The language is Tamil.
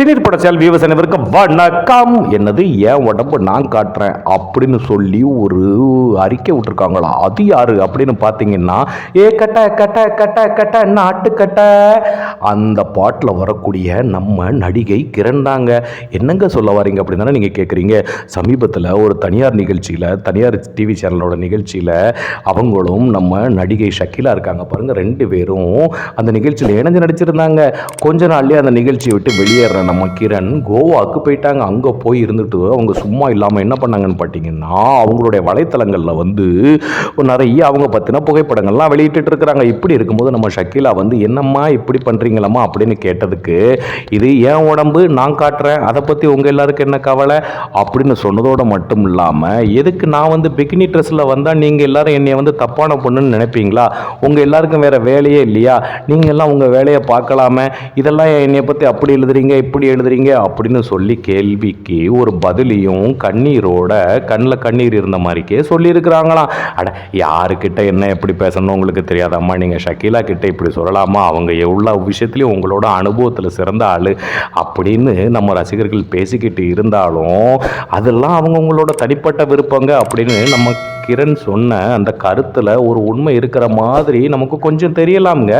சினிர் படச்சால் வியூவர்ஸ் அனைவருக்கும் வணக்கம். என்னது ஏன் உடம்பு நான் காட்டுறேன்? அப்படின்னு சொல்லி ஒரு அறிக்கை விட்டுருக்காங்களா? அது யாரு அப்படின்னு பார்த்தீங்கன்னா ஏ கட்ட கட்ட கட்ட கட்ட நாட்டுக்கட்ட அந்த பாட்டில் வரக்கூடிய நம்ம நடிகை கிரண்டாங்க என்னங்க சொல்ல வரீங்க அப்படின்னு தானே நீங்கள் கேட்குறீங்க சமீபத்தில் ஒரு தனியார் நிகழ்ச்சியில் தனியார் டிவி சேனலோட நிகழ்ச்சியில் அவங்களும் நம்ம நடிகை ஷக்கீலா இருக்காங்க. பாருங்கள் ரெண்டு பேரும் அந்த நிகழ்ச்சியில் இணைஞ்சு நடிச்சிருந்தாங்க. கொஞ்ச நாள்லேயே அந்த நிகழ்ச்சியை விட்டு வெளியேறேன் நம்ம கிரண் கோவாக்கு போயிட்டாங்க. அங்கே போய் இருந்துட்டு அவங்க சும்மா இல்லாமல் என்ன பண்ணாங்கன்னு பார்த்தீங்கன்னா அவங்களுடைய வலைத்தளங்களில் வந்து நிறைய அவங்க பற்றின புகைப்படங்கள்லாம் வெளியிட்டு இருக்கிறாங்க. இப்படி இருக்கும்போது நம்ம ஷக்கீலா வந்து என்னம்மா இப்படி பண்ணுறீங்களம்மா அப்படின்னு கேட்டதுக்கு இது என் உடம்பு? நான் காட்டுறேன். அதை பற்றி உங்கள் எல்லாருக்கும் என்ன கவலை? அப்படின்னு சொன்னதோடு மட்டும் இல்லாமல் எதுக்கு நான் வந்து பிகினி ட்ரெஸ்ஸில் வந்தால் நீங்கள் எல்லாரும் என்னை வந்து தப்பான பொண்ணுன்னு நினைப்பீங்களா? உங்கள் எல்லாருக்கும் வேறு வேலையே இல்லையா? நீங்கள் எல்லாம் உங்கள் வேலையை பார்க்கலாமே. இதெல்லாம் என்னை பற்றி அப்படி எழுதுறீங்க? இப்படி எப்படி எழுதுறீங்க அப்படின்னு சொல்லி கேள்விக்கு ஒரு பதிலையும் கண்ணீரோட கண்ணில் கண்ணீர் இருந்த மாதிரிக்கே சொல்லியிருக்கிறாங்களாம். அட யாருக்கிட்ட என்ன எப்படி பேசணும் உங்களுக்கு தெரியாதாம்மா? நீங்கள் ஷக்கீலா கிட்ட இப்படி சொல்லலாமா? அவங்க எவ்வளோ விஷயத்துலையும் உங்களோட அனுபவத்தில் சிறந்த ஆள் அப்படின்னு நம்ம ரசிகர்கள் பேசிக்கிட்டு இருந்தாலும் அதெல்லாம் அவங்கவுங்களோட தனிப்பட்ட விருப்பங்க அப்படின்னு நம்ம கிரண் சொன்ன அந்த கருத்தில் ஒரு உண்மை இருக்கிற மாதிரி நமக்கு கொஞ்சம் தெரியலாம்ங்க.